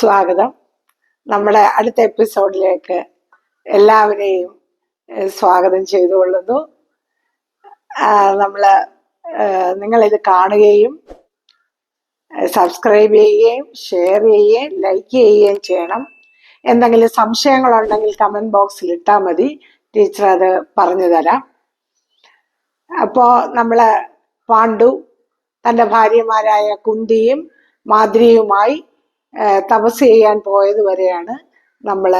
സ്വാഗതം. നമ്മുടെ അടുത്ത എപ്പിസോഡിലേക്ക് എല്ലാവരെയും സ്വാഗതം ചെയ്തുകൊള്ളുന്നു. നമ്മൾ നിങ്ങളിത് കാണുകയും സബ്സ്ക്രൈബ് ചെയ്യുകയും ഷെയർ ചെയ്യുകയും ലൈക്ക് ചെയ്യുകയും ചെയ്യണം. എന്തെങ്കിലും സംശയങ്ങളുണ്ടെങ്കിൽ കമന്റ് ബോക്സിൽ ഇട്ടാൽ മതി. ടീച്ചർ അത് പറഞ്ഞു തരാം. അപ്പോൾ നമ്മൾ പാണ്ഡു തന്റെ ഭാര്യമാരായ കുന്തിയും മാദ്രിയുമായി തപസ് ചെയ്യാൻ പോയത് വരെയാണ് നമ്മൾ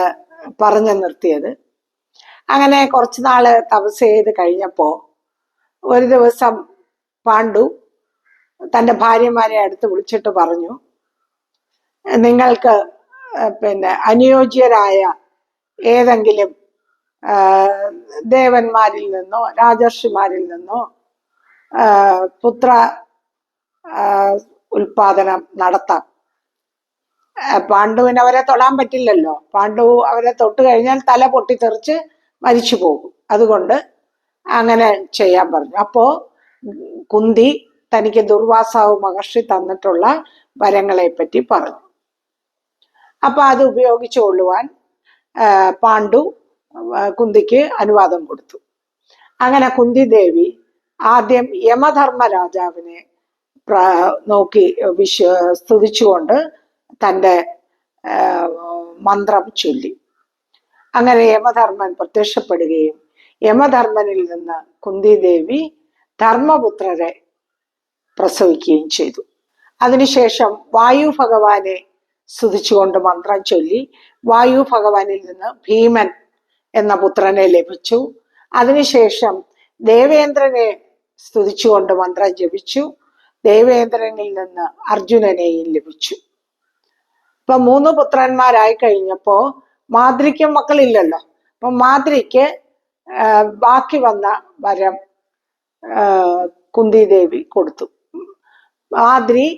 പറഞ്ഞു നിർത്തിയത്. അങ്ങനെ കുറച്ച് നാൾ തപസ് ചെയ്ത് കഴിഞ്ഞപ്പോൾ ഒരു ദിവസം പാണ്ഡു തന്റെ ഭാര്യമാരെ അടുത്ത് വിളിച്ചിട്ട് പറഞ്ഞു നിങ്ങൾക്ക് പിന്നെ അനുയോജ്യരായ ഏതെങ്കിലും ദേവന്മാരിൽ നിന്നോ രാജർഷിമാരിൽ നിന്നോ പുത്ര ഉൽപാദനം നടത്താം. പാണ്ഡുവിന് അവരെ തൊടാൻ പറ്റില്ലല്ലോ. പാണ്ഡു അവരെ തൊട്ട് കഴിഞ്ഞാൽ തല പൊട്ടിത്തെറിച്ച് മരിച്ചു പോകും. അതുകൊണ്ട് അങ്ങനെ ചെയ്യാൻ പറഞ്ഞു. അപ്പോ കുന്തി തനിക്ക് ദുർവാസാവ് മഹർഷി തന്നിട്ടുള്ള വരങ്ങളെ പറ്റി പറഞ്ഞു. അപ്പൊ അത് ഉപയോഗിച്ചു കൊള്ളുവാൻ പാണ്ഡു കുന്തിക്ക് അനുവാദം കൊടുത്തു. അങ്ങനെ കുന്തി ദേവി ആദ്യം യമധർമ്മ രാജാവിനെ നോക്കി വിശ്വ സ്തുതിച്ചുകൊണ്ട് തന്റെ മന്ത്രം ചൊല്ലി. അങ്ങനെ യമധർമ്മൻ പ്രത്യക്ഷപ്പെടുകയും യമധർമ്മനിൽ നിന്ന് കുന്തിദേവി ധർമ്മപുത്രരെ പ്രസവിക്കുകയും ചെയ്തു. അതിനുശേഷം വായു ഭഗവാനെ സ്തുതിച്ചുകൊണ്ട് മന്ത്രം ചൊല്ലി വായു ഭഗവാനിൽ നിന്ന് ഭീമൻ എന്ന പുത്രനെ ലഭിച്ചു. അതിനുശേഷം ദേവേന്ദ്രനെ സ്തുതിച്ചുകൊണ്ട് മന്ത്രം ജപിച്ചു. ദേവേന്ദ്രനിൽ നിന്ന് അർജുനനെയും ലഭിച്ചു. ഇപ്പൊ മൂന്ന് പുത്രന്മാരായി കഴിഞ്ഞപ്പോ മാതിരിക്ക് മക്കളില്ലല്ലോ. അപ്പൊ മാതിരിക്ക് ബാക്കി വന്ന വരം കുന്തിദേവി കുന്തി ദേവി കൊടുത്തു. മാതിരി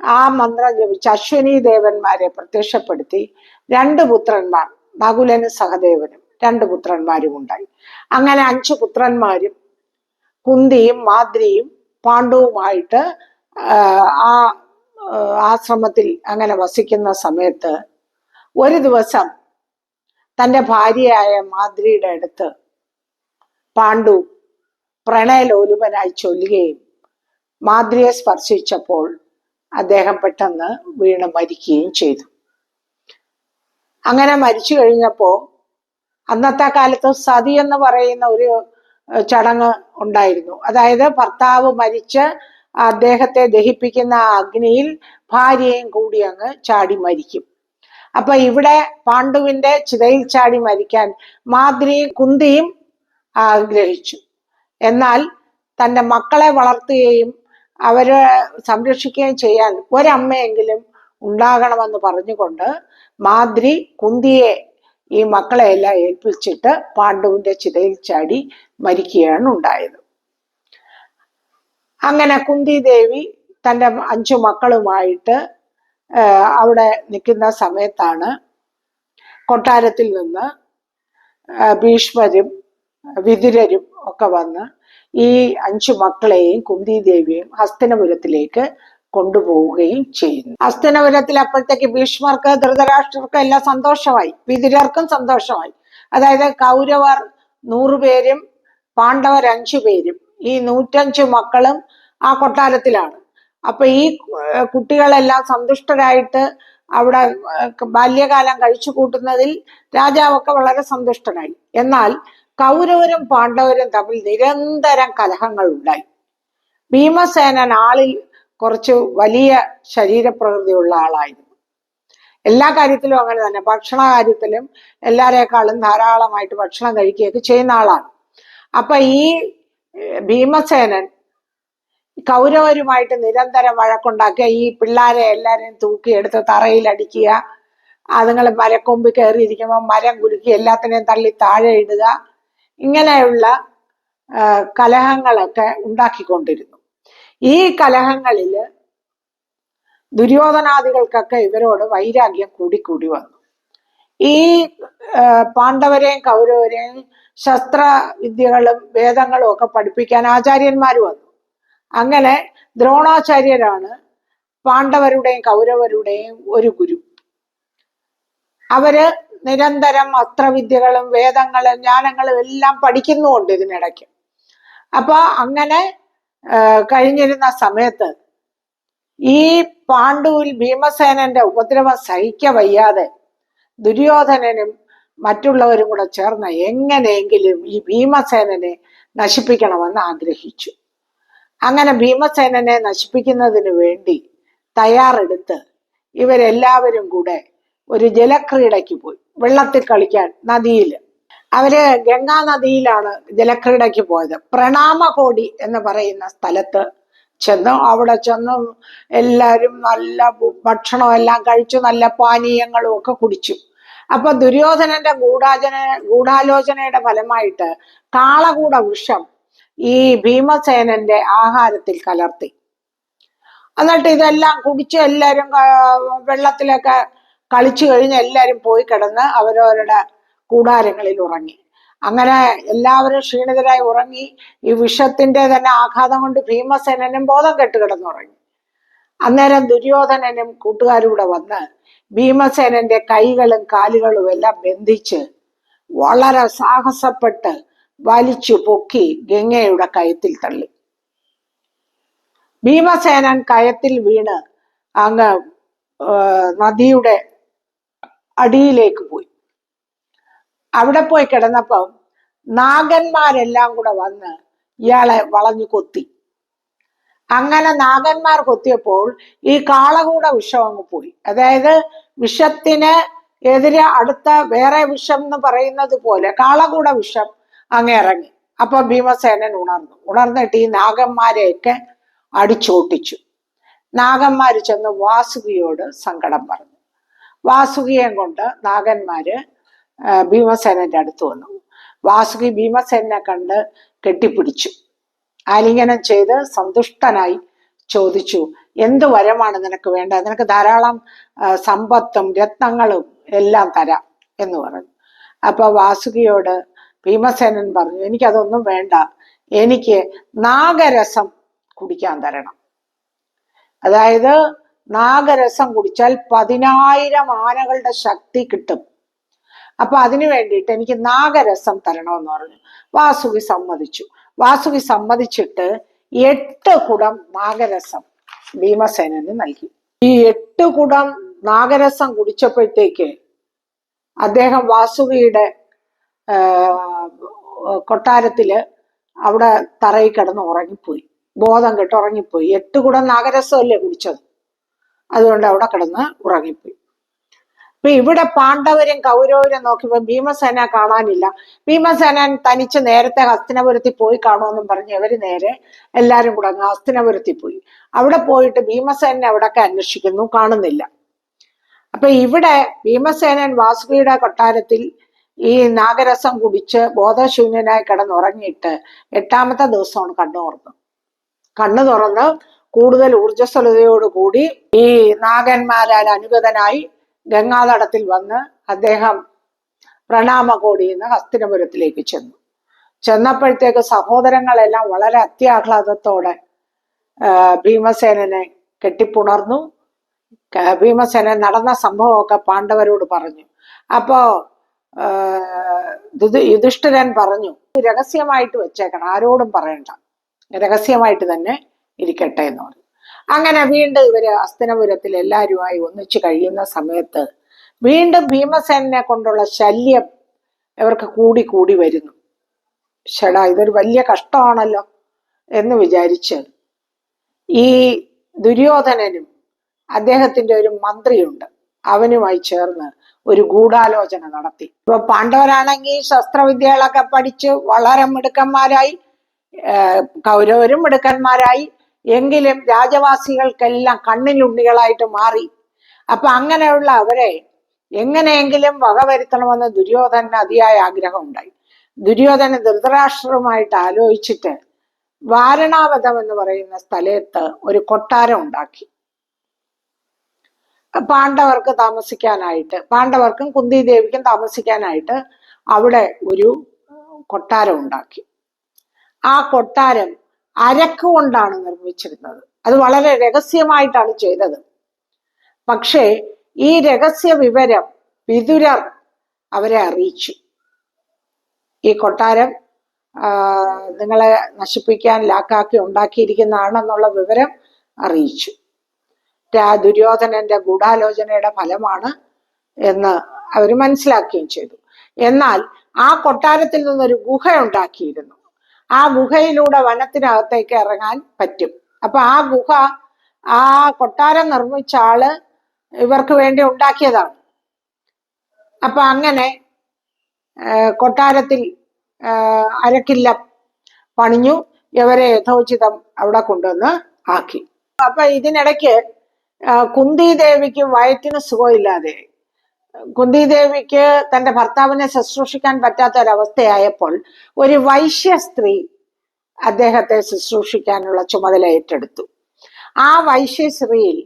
ആ മന്ത്രം ജപിച്ച് അശ്വനി ദേവന്മാരെ പ്രത്യക്ഷപ്പെടുത്തി രണ്ട് പുത്രന്മാർ നകുലനും സഹദേവനും രണ്ട് പുത്രന്മാരും ഉണ്ടായി. അങ്ങനെ അഞ്ച് പുത്രന്മാരും കുന്തിയും മാദ്രിയും പാണ്ഡവുമായിട്ട് ആ, ആശ്രമത്തിൽ അങ്ങനെ വസിക്കുന്ന സമയത്ത് ഒരു ദിവസം തന്റെ ഭാര്യയായ മാദ്രിയുടെ അടുത്ത് പാണ്ഡു പ്രണയലോലുപനായി ചൊല്ലുകയും മാദ്രിയെ സ്പർശിച്ചപ്പോൾ അദ്ദേഹം പെട്ടെന്ന് വീണ് മരിക്കുകയും ചെയ്തു. അങ്ങനെ മരിച്ചു കഴിഞ്ഞപ്പോൾ അന്നത്തെ കാലത്ത് സതി എന്ന് പറയുന്ന ഒരു ചടങ്ങ് ഉണ്ടായിരുന്നു. അതായത് ഭർത്താവ് മരിച്ച് അദ്ദേഹത്തെ ദഹിപ്പിക്കുന്ന ആ അഗ്നിയിൽ ഭാര്യയും കൂടി അങ്ങ് ചാടി മരിക്കും. അപ്പൊ ഇവിടെ പാണ്ഡുവിന്റെ ചിതയിൽ ചാടി മരിക്കാൻ മാദ്രിയും കുന്തിയും ആഗ്രഹിച്ചു എന്നാൽ തന്റെ മക്കളെ വളർത്തുകയും അവരെ സംരക്ഷിക്കുകയും ചെയ്യാൻ ഒരമ്മയെങ്കിലും ഉണ്ടാകണമെന്ന് പറഞ്ഞുകൊണ്ട് മാദ്രി കുന്തിയെ ഈ മക്കളെയെല്ലാം ഏൽപ്പിച്ചിട്ട് പാണ്ഡുവിന്റെ ചിതയിൽ ചാടി മരിക്കുകയാണ് ഉണ്ടായത്. അങ്ങനെ കുന്തി ദേവി തന്റെ അഞ്ചു മക്കളുമായിട്ട് അവിടെ നിൽക്കുന്ന സമയത്താണ് കൊട്ടാരത്തിൽ നിന്ന് ഭീഷ്മരും വിതുരരും ഒക്കെ വന്ന് ഈ അഞ്ചു മക്കളെയും കുന്തി ദേവിയും ഹസ്തനപുരത്തിലേക്ക് കൊണ്ടുപോവുകയും ചെയ്യുന്നു. ഹസ്തനപുരത്തിൽ അപ്പോഴത്തേക്ക് ഭീഷ്മർക്ക് ധൃതരാഷ്ട്രർക്ക് എല്ലാം സന്തോഷമായി. വിതുരർക്കും സന്തോഷമായി. അതായത് കൗരവർ നൂറുപേരും പാണ്ഡവർ അഞ്ചു പേരും ഈ നൂറ്റഞ്ച് മക്കളും ആ കൊട്ടാരത്തിലാണ്. അപ്പൊ ഈ കുട്ടികളെല്ലാം സന്തുഷ്ടരായിട്ട് അവിടെ ബാല്യകാലം കഴിച്ചു കൂട്ടുന്നതിൽ രാജാവൊക്കെ വളരെ സന്തുഷ്ടനായി എന്നാൽ കൗരവരും പാണ്ഡവരും തമ്മിൽ നിരന്തരം കലഹങ്ങൾ ഉണ്ടായി ഭീമസേനൻ ആളിൽ കുറച്ച് വലിയ ശരീരപ്രകൃതിയുള്ള ആളായിരുന്നു. എല്ലാ കാര്യത്തിലും അങ്ങനെ തന്നെ. ഭക്ഷണ കാര്യത്തിലും എല്ലാരേക്കാളും ധാരാളമായിട്ട് ഭക്ഷണം കഴിക്കുകയൊക്കെ ചെയ്യുന്ന ആളാണ്. അപ്പൊ ഈ ഭീമസേനൻ കൗരവരുമായിട്ട് നിരന്തരം വഴക്കുണ്ടാക്കുക. ഈ പിള്ളാരെ എല്ലാരെയും തൂക്കിയെടുത്ത് തറയിലടിക്കുക അതുങ്ങൾ മരക്കൊമ്പ് കയറിയിരിക്കുമ്പോൾ മരം കുലുക്കി എല്ലാത്തിനെയും തള്ളി താഴെ ഇടുക. ഇങ്ങനെയുള്ള കലഹങ്ങളൊക്കെ ഉണ്ടാക്കിക്കൊണ്ടിരുന്നു. ഈ കലഹങ്ങളിൽ ദുര്യോധനാദികൾക്കൊക്കെ ഇവരോട് വൈരാഗ്യം കൂടിക്കൂടി വന്നു. ഈ പാണ്ഡവരെയും കൗരവരെയും ശസ്ത്ര വിദ്യകളും വേദങ്ങളും ഒക്കെ പഠിപ്പിക്കാൻ ആചാര്യന്മാർ വന്നു. അങ്ങനെ ദ്രോണാചാര്യരാണ് പാണ്ഡവരുടെയും കൗരവരുടെയും ഒരു ഗുരു. അവർ നിരന്തരം അസ്ത്രവിദ്യകളും വേദങ്ങളും ജ്ഞാനങ്ങളും എല്ലാം പഠിക്കുന്നുമുണ്ട് ഇതിനിടയ്ക്ക്. അപ്പൊ അങ്ങനെ കഴിഞ്ഞിരുന്ന സമയത്ത് ഈ പാണ്ഡുവിൽ ഭീമസേനന്റെ ഉപദ്രവം സഹിക്ക വയ്യാതെ ദുര്യോധനനും മറ്റുള്ളവരും കൂടെ ചേർന്ന് എങ്ങനെയെങ്കിലും ഈ ഭീമസേനനെ നശിപ്പിക്കണമെന്ന് ആഗ്രഹിച്ചു. അങ്ങനെ ഭീമസേനനെ നശിപ്പിക്കുന്നതിന് വേണ്ടി തയ്യാറെടുത്ത് ഇവരെല്ലാവരും കൂടെ ഒരു ജലക്രീഡയ്ക്ക് പോയി. വെള്ളത്തിൽ കളിക്കാൻ നദിയിൽ. അവർ ഗംഗാ നദിയിലാണ് ജലക്രീഡയ്ക്ക് പോയത്. പ്രണാമകോടി എന്ന് പറയുന്ന സ്ഥലത്ത് ചെന്നു അവിടെ ചെന്നു എല്ലാവരും നല്ല ഭു- ഭക്ഷണം എല്ലാം കഴിച്ചു നല്ല പാനീയങ്ങളും ഒക്കെ കുടിച്ചു. അപ്പൊ ദുര്യോധനന്റെ ഗൂഢാചന ഗൂഢാലോചനയുടെ ഫലമായിട്ട് കാളകൂട വൃക്ഷം ഈ ഭീമസേനന്റെ ആഹാരത്തിൽ കലർത്തി. എന്നിട്ട് ഇതെല്ലാം കുടിച്ച് എല്ലാവരും വെള്ളത്തിലൊക്കെ കളിച്ചു കഴിഞ്ഞ് എല്ലാവരും പോയി കിടന്ന് അവരവരുടെ കൂടാരങ്ങളിൽ ഉറങ്ങി. അങ്ങനെ എല്ലാവരും ക്ഷീണിതരായി ഉറങ്ങി. ഈ വിഷത്തിന്റെ തന്നെ ആഘാതം കൊണ്ട് ഭീമസേനനും ബോധം കെട്ട് കിടന്നുറങ്ങി അന്നേരം ദുര്യോധനനും കൂട്ടുകാരും കൂടെ വന്ന് ഭീമസേനന്റെ കൈകളും കാലുകളും എല്ലാം ബന്ധിച്ച് വളരെ സാഹസപ്പെട്ട് വലിച്ചു പൊക്കി ഗംഗയുടെ കയത്തിൽ തള്ളി. ഭീമസേനൻ കയത്തിൽ വീണ് അങ്ങ് നദിയുടെ അടിയിലേക്ക് പോയി. അവിടെ പോയി കിടന്നപ്പം നാഗന്മാരെല്ലാം കൂടെ വന്ന് ഇയാളെ വളഞ്ഞു കൊത്തി അങ്ങനെ നാഗന്മാർ കൊത്തിയപ്പോൾ ഈ കാളകൂട വിഷം അങ്ങ് പോയി. അതായത് വിഷത്തിന് എതിരെ അടുത്ത വേറെ വിഷം എന്ന് പറയുന്നത് പോലെ കാളകൂട വിഷം അങ്ങ് ഇറങ്ങി. അപ്പൊ ഭീമസേനൻ ഉണർന്നു. ഉണർന്നിട്ട് ഈ നാഗന്മാരെയൊക്കെ അടിച്ചോട്ടിച്ചു. നാഗന്മാര് ചെന്ന് വാസുകിയോട് സങ്കടം പറഞ്ഞു. വാസുകിയെയും കൊണ്ട് നാഗന്മാര് ഭീമസേനന്റെ അടുത്ത് വന്നു. വാസുകി ഭീമസേനെ കണ്ട് കെട്ടിപ്പിടിച്ചു. ആലിംഗനം ചെയ്ത് സന്തുഷ്ടനായി ചോദിച്ചു എന്ത് വരമാണ് നിനക്ക് വേണ്ടത്? നിനക്ക് ധാരാളം സമ്പത്തും രത്നങ്ങളും എല്ലാം തരാം എന്ന് പറഞ്ഞു. അപ്പൊ വാസുകിയോട് ഭീമസേനൻ പറഞ്ഞു എനിക്കതൊന്നും വേണ്ട. എനിക്ക് നാഗരസം കുടിക്കാൻ തരണം. അതായത് നാഗരസം കുടിച്ചാൽ പതിനായിരം ആനകളുടെ ശക്തി കിട്ടും. അപ്പൊ അതിനു വേണ്ടിയിട്ട് എനിക്ക് നാഗരസം തരണമെന്ന് പറഞ്ഞു. വാസുകി സമ്മതിച്ചു. വാസുകി സമ്മതിച്ചിട്ട് എട്ട് കുടം നാഗരസം ഭീമസേനന് നൽകി. ഈ എട്ട് കുടം നാഗരസം കുടിച്ചപ്പോഴത്തേക്ക് അദ്ദേഹം വാസുകിയുടെ ആ, കൊട്ടാരത്തിൽ അവിടെ തറയിൽ കിടന്ന് ഉറങ്ങിപ്പോയി. ബോധം കെട്ട് ഉറങ്ങിപ്പോയി. എട്ട് കുടം നാഗരസമല്ലേ കുടിച്ചത്? അതുകൊണ്ട് അവിടെ കിടന്ന് ഉറങ്ങിപ്പോയി. അപ്പൊ ഇവിടെ പാണ്ഡവരും കൗരവരും നോക്കിയപ്പോ ഭീമസേന കാണാനില്ല. ഭീമസേനൻ തനിച്ച് നേരത്തെ ഹസ്തിനപുരത്തിൽ പോയി കാണുമെന്നും പറഞ്ഞ് ഇവർ നേരെ എല്ലാരും കൂടെ അങ്ങ് പോയി. അവിടെ പോയിട്ട് ഭീമസേനെ അവിടെയൊക്കെ അന്വേഷിക്കുന്നു കാണുന്നില്ല. അപ്പൊ ഇവിടെ ഭീമസേനൻ വാസുകിയുടെ കൊട്ടാരത്തിൽ ഈ നാഗരസം കുടിച്ച് ബോധശൂന്യനായി കിടന്നുറങ്ങിയിട്ട് എട്ടാമത്തെ ദിവസമാണ് കണ്ണു തുറന്നു കണ്ണു തുറന്ന് കൂടുതൽ ഊർജസ്വലതയോടുകൂടി ഈ നാഗന്മാരാൽ അനുഗതനായി ഗംഗാതടത്തിൽ വന്ന് അദ്ദേഹം പ്രണാമകോടിയിൽ ഹസ്തിനപുരത്തിലേക്ക് ചെന്നു. ചെന്നപ്പോഴത്തേക്ക് സഹോദരങ്ങളെല്ലാം വളരെ അത്യാഹ്ലാദത്തോടെ ഭീമസേനനെ കെട്ടിപ്പുണർന്നു. ഭീമസേനൻ നടന്ന സംഭവമൊക്കെ പാണ്ഡവരോട് പറഞ്ഞു. അപ്പോ യുധിഷ്ഠിരൻ പറഞ്ഞു "ഇത് രഹസ്യമായിട്ട് വെച്ചേക്കണം ആരോടും പറയണ്ട. രഹസ്യമായിട്ട് തന്നെ ഇരിക്കട്ടെ എന്ന് പറഞ്ഞു. അങ്ങനെ വീണ്ടും ഇവർ അസ്തനപുരത്തിൽ എല്ലാവരുമായി ഒന്നിച്ചു കഴിയുന്ന സമയത്ത് വീണ്ടും ഭീമസേനെ കൊണ്ടുള്ള ശല്യം ഇവർക്ക് കൂടി കൂടി വരുന്നു. ഷടാ ഇതൊരു വലിയ കഷ്ടമാണല്ലോ എന്ന് വിചാരിച്ച് ഈ ദുര്യോധനനും അദ്ദേഹത്തിന്റെ ഒരു മന്ത്രിയുണ്ട്. അവനുമായി ചേർന്ന് ഒരു ഗൂഢാലോചന നടത്തി. ഇപ്പൊ പാണ്ഡവരാണെങ്കിൽ ശസ്ത്രവിദ്യകളൊക്കെ പഠിച്ച് വളരെ മിടുക്കന്മാരായി കൗരവരും മിടുക്കന്മാരായി എങ്കിലും രാജവാസികൾക്കെല്ലാം കണ്ണിലുണ്ണികളായിട്ട് മാറി. അപ്പൊ അങ്ങനെയുള്ള അവരെ എങ്ങനെയെങ്കിലും വകവരുത്തണമെന്ന് ദുര്യോധനന് അതിയായ ആഗ്രഹം ഉണ്ടായി ദുര്യോധന ധൃതരാഷ്ട്രവുമായിട്ട് ആലോചിച്ചിട്ട് വാരണാവതം എന്ന് പറയുന്ന സ്ഥലത്ത് ഒരു കൊട്ടാരം ഉണ്ടാക്കി. പാണ്ഡവർക്ക് താമസിക്കാനായിട്ട് പാണ്ഡവർക്കും കുന്തി ദേവിക്കും താമസിക്കാനായിട്ട് അവിടെ ഒരു കൊട്ടാരം ഉണ്ടാക്കി. ആ കൊട്ടാരം അരക്ക് കൊണ്ടാണ് നിർമ്മിച്ചിരുന്നത്. അത് വളരെ രഹസ്യമായിട്ടാണ് ചെയ്തത്. പക്ഷേ ഈ രഹസ്യ വിവരം വിതുരർ അവരെ അറിയിച്ചു. ഈ കൊട്ടാരം നിങ്ങളെ നശിപ്പിക്കാൻ ലാക്കാക്കി ഉണ്ടാക്കിയിരിക്കുന്നതാണെന്നുള്ള വിവരം അറിയിച്ചു. ദുര്യോധനന്റെ ഗൂഢാലോചനയുടെ ഫലമാണ് എന്ന് അവർ മനസ്സിലാക്കുകയും ചെയ്തു. എന്നാൽ ആ കൊട്ടാരത്തിൽ നിന്നൊരു ഗുഹ ഉണ്ടാക്കിയിരുന്നു. ആ ഗുഹയിലൂടെ വനത്തിനകത്തേക്ക് ഇറങ്ങാൻ പറ്റും. അപ്പൊ ആ ഗുഹ ആ കൊട്ടാരം നിർമ്മിച്ച ആൾ ഇവർക്ക് വേണ്ടി ഉണ്ടാക്കിയതാണ്. അപ്പൊ അങ്ങനെ കൊട്ടാരത്തിൽ അരക്കില്ല പണിഞ്ഞു ഇവരെ യഥോചിതം അവിടെ കൊണ്ടുവന്ന് ആക്കി. അപ്പൊ ഇതിനിടയ്ക്ക് കുന്തി ദേവിക്ക് വയറ്റിന് സുഖമില്ലാതെ കുന്തി ദേവിക്ക് തന്റെ ഭർത്താവിനെ ശുശ്രൂഷിക്കാൻ പറ്റാത്ത ഒരവസ്ഥയായപ്പോൾ ഒരു വൈശ്യ സ്ത്രീ അദ്ദേഹത്തെ ശുശ്രൂഷിക്കാനുള്ള ചുമതല ഏറ്റെടുത്തു. ആ വൈശ്യ സ്ത്രീയിൽ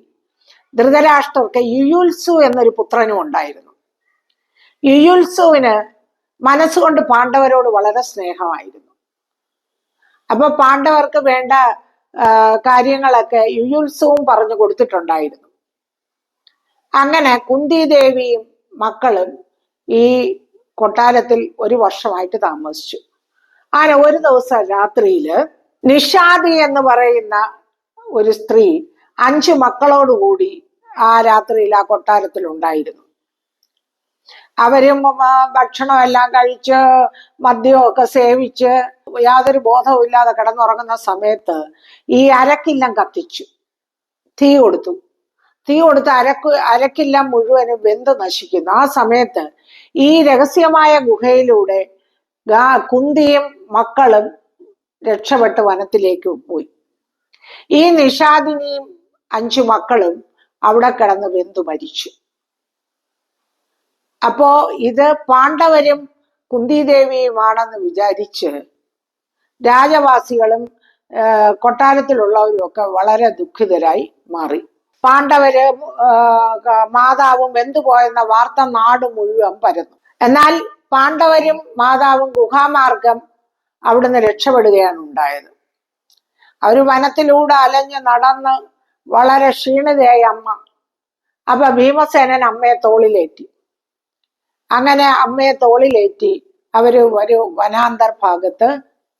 ധൃതരാഷ്ട്രർക്ക് യുയുത്സു എന്നൊരു പുത്രനും ഉണ്ടായിരുന്നു. യുയുത്സുവിന് മനസ്സുകൊണ്ട് പാണ്ഡവരോട് വളരെ സ്നേഹമായിരുന്നു. അപ്പൊ പാണ്ഡവർക്ക് വേണ്ട കാര്യങ്ങളൊക്കെ യുയുത്സവും പറഞ്ഞു കൊടുത്തിട്ടുണ്ടായിരുന്നു. അങ്ങനെ കുന്തി ദേവിയും മക്കളും ഈ കൊട്ടാരത്തിൽ ഒരു വർഷമായിട്ട് താമസിച്ചു. അങ്ങനെ ഒരു ദിവസം രാത്രിയിൽ നിഷാദി എന്ന് പറയുന്ന ഒരു സ്ത്രീ അഞ്ച് മക്കളോടുകൂടി ആ രാത്രിയിൽ ആ കൊട്ടാരത്തിൽ ഉണ്ടായിരുന്നു. അവരും ഭക്ഷണം ഭക്ഷണമെല്ലാം കഴിച്ച് മദ്യമൊക്കെ സേവിച്ച് യാതൊരു ബോധവും ഇല്ലാതെ കിടന്നുറങ്ങുന്ന സമയത്ത് ഈ അരക്കില്ലം കത്തിച്ചു. തീ കൊടുത്തു. തീ കൊടുത്ത് അരക്ക് അരക്കെല്ലാം മുഴുവനും വെന്ത് നശിക്കുന്നു. ആ സമയത്ത് ഈ രഹസ്യമായ ഗുഹയിലൂടെ കുന്തിയും മക്കളും രക്ഷപ്പെട്ട് വനത്തിലേക്ക് പോയി. ഈ നിഷാദിനിയും അഞ്ചു മക്കളും അവിടെ കിടന്ന് വെന്തു മരിച്ചു. അപ്പോ ഇത് പാണ്ഡവരും കുന്തിദേവിയുമാണെന്ന് വിചാരിച്ച് രാജവാസികളും കൊട്ടാരത്തിലുള്ളവരും ഒക്കെ വളരെ ദുഃഖിതരായി മാറി. പാണ്ഡവര് മാതാവും വെന്തുപോയെന്ന വാർത്ത നാട് മുഴുവൻ പരന്നു. എന്നാൽ പാണ്ഡവരും മാതാവും ഗുഹാമാർഗം അവിടുന്ന് രക്ഷപ്പെടുകയാണ് ഉണ്ടായത്. അവർ വനത്തിലൂടെ അലഞ്ഞ് നടന്ന് വളരെ ക്ഷീണിതയായി അമ്മ അപ്പൊ ഭീമസേനൻ അമ്മയെ തോളിലേറ്റി. അങ്ങനെ അമ്മയെ തോളിലേറ്റി അവർ ഒരു വനാന്തർ ഭാഗത്ത്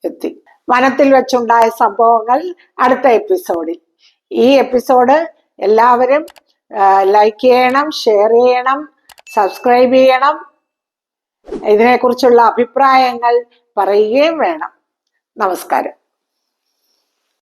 എത്തി. വനത്തിൽ വെച്ചുണ്ടായ സംഭവങ്ങൾ അടുത്ത എപ്പിസോഡിൽ. ഈ എപ്പിസോഡ് എല്ലാവരും ലൈക്ക് ചെയ്യണം ഷെയർ ചെയ്യണം സബ്സ്ക്രൈബ് ചെയ്യണം. ഇതിനെക്കുറിച്ചുള്ള അഭിപ്രായങ്ങൾ പറയുകയും വേണം. നമസ്കാരം.